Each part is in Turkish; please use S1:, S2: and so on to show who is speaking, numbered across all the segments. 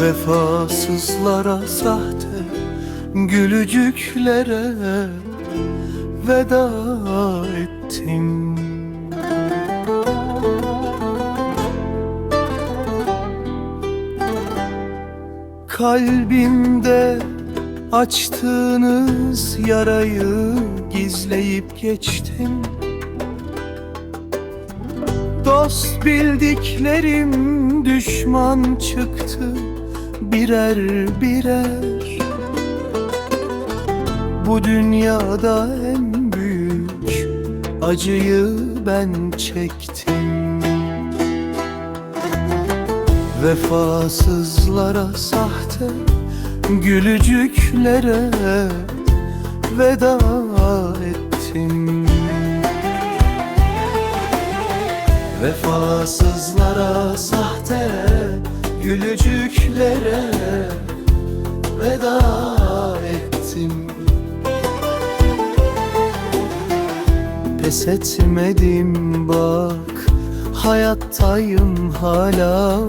S1: Vefasızlara sahte Gülücüklere Veda ettim. Kalbimde açtığınız yarayı gizleyip geçtim. Dost bildiklerim düşman çıktı birer birer. Bu dünyada en büyük acıyı ben çektim. Vefasızlara sahte gülücüklere veda ettim. Vefasızlara sahte gülücüklere veda ettim. Pes etmedim bak hayattayım hala.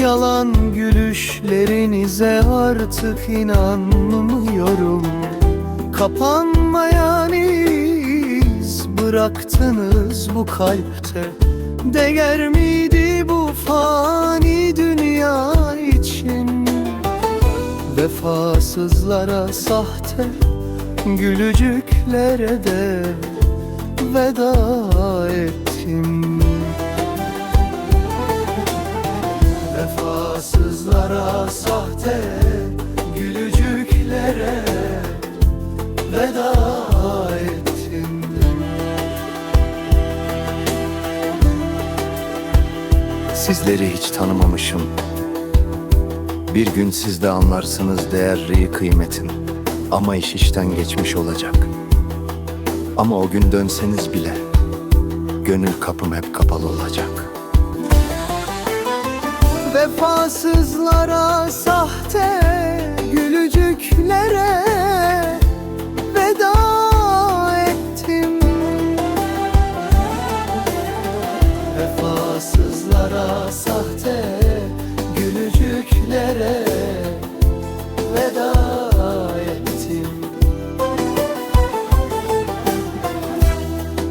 S1: Yalan gülüşlerinize artık inanmıyorum. Kapanmayan iz bıraktınız bu kalpte. Değer miydi bu fani dünya için Vefasızlara sahte Gülücüklere de veda ettim. Vefasızlara sahte Gülücüklere veda Sizleri hiç tanımamışım. Bir gün siz de anlarsınız değerli kıymetin Ama iş işten geçmiş olacak. Ama o gün dönseniz bile Gönül kapım hep kapalı olacak. Vefasızlara sahte gülücüklere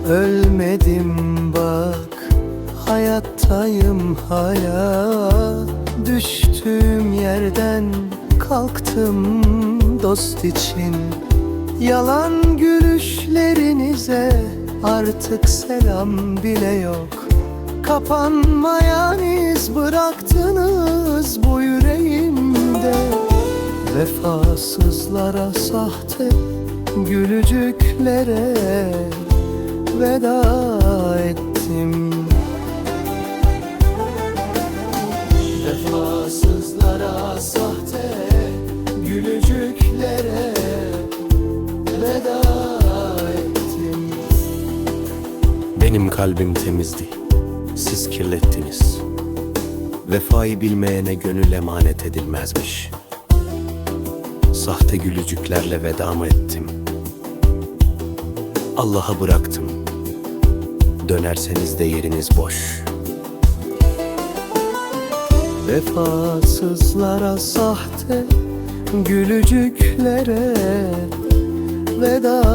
S1: Ölmedim bak hayattayım hala Düştüğüm yerden kalktım dost için. Yalan gülüşlerinize artık selam bile yok. Kapanmayan iz bıraktınız bu yüreğimde. Vefasızlara sahte gülücüklere veda ettim Vefasızlara sahte gülücüklere veda ettim
S2: Benim kalbim temizdi, siz kirlettiniz. Vefayı bilmeyene gönül emanet edilmezmiş. Sahte gülücüklerle vedamı ettim. Allah'a bıraktım. Dönerseniz de yeriniz boş.
S1: Vefasızlara sahte gülücüklere veda